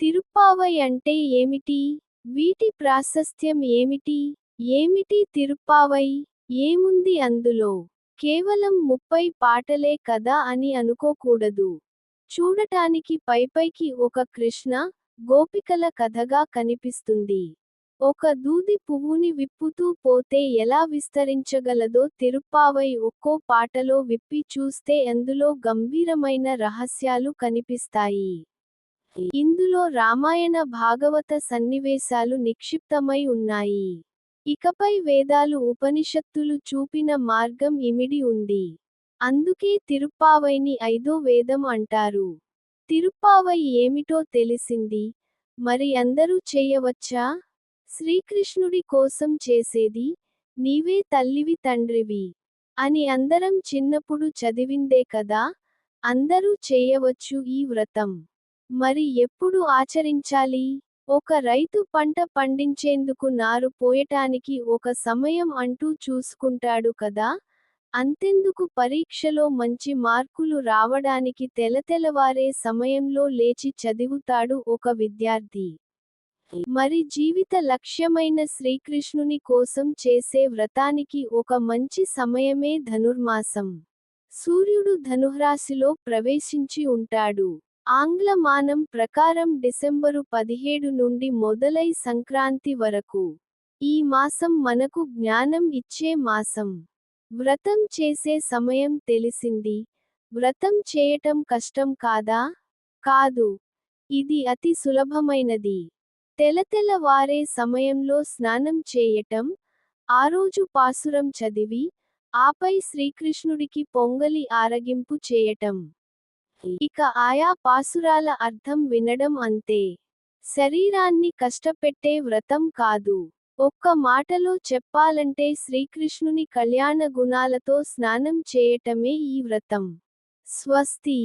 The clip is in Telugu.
తిరుప్పావై అంటే ఏమిటి? వీటి ప్రాశస్త్యం ఏమిటి? ఏమిటి తిరుప్పావై? ఏముంది అందులో? కేవలం ముప్పై పాటలే కదా అని అనుకోకూడదు. చూడటానికి పైపైకి ఒక కృష్ణ గోపికల కథగా కనిపిస్తుంది. ఒక దూది పువ్వుని విప్పుతూ పోతే ఎలా విస్తరించగలదో తిరుప్పావై ఒక్కో పాటలో విప్పి చూస్తే అందులో గంభీరమైన రహస్యాలు కనిపిస్తాయి. ఇందులో రామాయణ భాగవత సన్నివేశాలు నిక్షిప్తమై ఉన్నాయి. ఇకపై వేదాలు ఉపనిషత్తులు చూపిన మార్గం ఇమిడి ఉంది. అందుకే తిరుప్పావైని ఐదో వేదం అంటారు. తిరుప్పావై ఏమిటో తెలిసింది? మరి అందరూ చేయవచ్చా? శ్రీకృష్ణుడి కోసం చేసేది? నీవే తల్లివి తండ్రివి. అని అందరం చిన్నప్పుడు చదివిందే కదా? అందరూ చేయవచ్చు ఈ వ్రతం. మరి ఎప్పుడు ఆచరించాలి? ఒక రైతు పంట పండించేందుకు నారు పోయటానికి ఒక సమయం అంటూ చూసుకుంటాడు కదా? అంతెందుకు పరీక్షలో మంచి మార్కులు రావడానికి తెలతెలవారే సమయంలో లేచి చదువుతాడు ఒక విద్యార్థి. మరి జీవిత లక్ష్యమైన శ్రీకృష్ణుని కోసం చేసే వ్రతానికి ఒక మంచి సమయమే ధనుర్మాసం. సూర్యుడు ధనుర్రాశిలో ప్రవేశించి ఉంటాడు. ఆంగ్ల మానం ప్రకారం డిసెంబరు పదిహేడు నుండి మొదలై సంక్రాంతి వరకు. ఈ మాసం మనకు జ్ఞానం ఇచ్చే మాసం. వ్రతం చేసే సమయం తెలిసింది. వ్రతం చేయటం కష్టం కాదా? కాదు. ఇది అతి సులభమైనది. తెలతెలవారే సమయంలో స్నానం చేయటం ఆ రోజు పాసురం చదివి ఆపై శ్రీకృష్ణుడికి పొంగలి ఆరగింపు చేయటం. ఇక ఆయా పాసురాల అర్థం వినడం అంతే. శరీరాన్ని కష్టపెట్టే వ్రతం కాదు. ఒక్క మాటలో చెప్పాలంటే శ్రీకృష్ణుని కళ్యాణ గుణాలతో స్నానం చేయటమే ఈ వ్రతం. స్వస్తి.